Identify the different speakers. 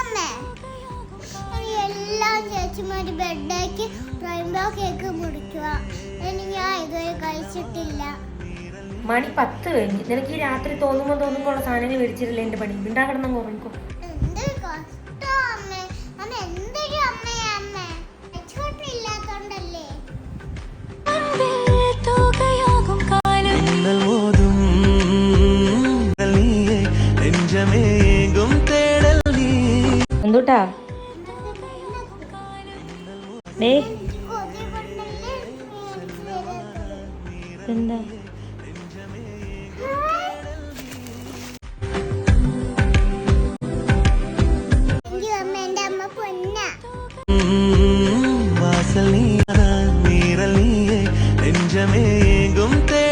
Speaker 1: അമ്മേ ഇനി എല്ലാ ചേച്ചിമാര് ബെഡാക്കി റെയിൻബോ കേക്ക് മുറിക്കുക. ഇനി ഞാൻ ഇതുവരെ കഴിച്ചിട്ടില്ല.
Speaker 2: മണി പത്ത് കഴിഞ്ഞ്. നിനക്ക് ഈ രാത്രി തോന്നുമ്പോൾ തോന്നുമ്പോ ഉള്ള സാധനങ്ങൾ മേടിച്ചിട്ടില്ല എന്റെ പണി? ഉണ്ടാ കിടന്നു കുറഞ്ഞു
Speaker 1: എന്ത് കഷ്ടം
Speaker 3: ഉള്ളൂ
Speaker 2: കേട്ടാ. ഡേ
Speaker 1: എന്താ? നെഞ്ചമേങ്കും
Speaker 2: തേ